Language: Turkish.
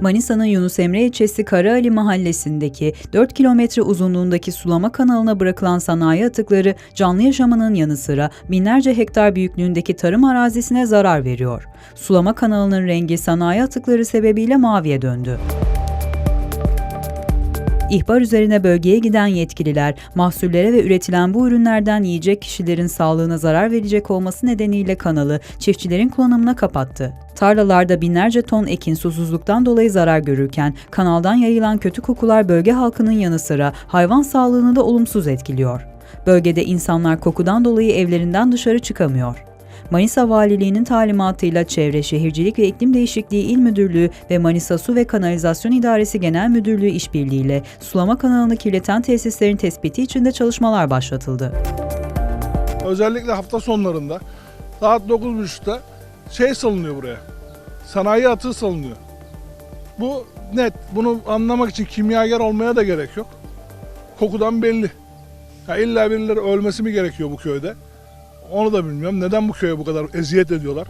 Manisa'nın Yunus Emre ilçesi Karaali mahallesindeki 4 kilometre uzunluğundaki sulama kanalına bırakılan sanayi atıkları canlı yaşamının yanı sıra binlerce hektar büyüklüğündeki tarım arazisine zarar veriyor. Sulama kanalının rengi sanayi atıkları sebebiyle maviye döndü. İhbar üzerine bölgeye giden yetkililer, mahsullere ve üretilen bu ürünlerden yiyecek kişilerin sağlığına zarar verecek olması nedeniyle kanalı çiftçilerin kullanımına kapattı. Tarlalarda binlerce ton ekin susuzluktan dolayı zarar görürken kanaldan yayılan kötü kokular bölge halkının yanı sıra hayvan sağlığını da olumsuz etkiliyor. Bölgede insanlar kokudan dolayı evlerinden dışarı çıkamıyor. Manisa Valiliği'nin talimatıyla Çevre, Şehircilik ve İklim Değişikliği İl Müdürlüğü ve Manisa Su ve Kanalizasyon İdaresi Genel Müdürlüğü işbirliğiyle sulama kanalını kirleten tesislerin tespiti için de çalışmalar başlatıldı. Özellikle hafta sonlarında saat 9.30'da şey salınıyor buraya. Sanayi atığı salınıyor. Bu net. Bunu anlamak için kimyager olmaya da gerek yok. Kokudan belli. Ya illa birileri ölmesi mi gerekiyor bu köyde? Onu da bilmiyorum. Neden bu köye bu kadar eziyet ediyorlar?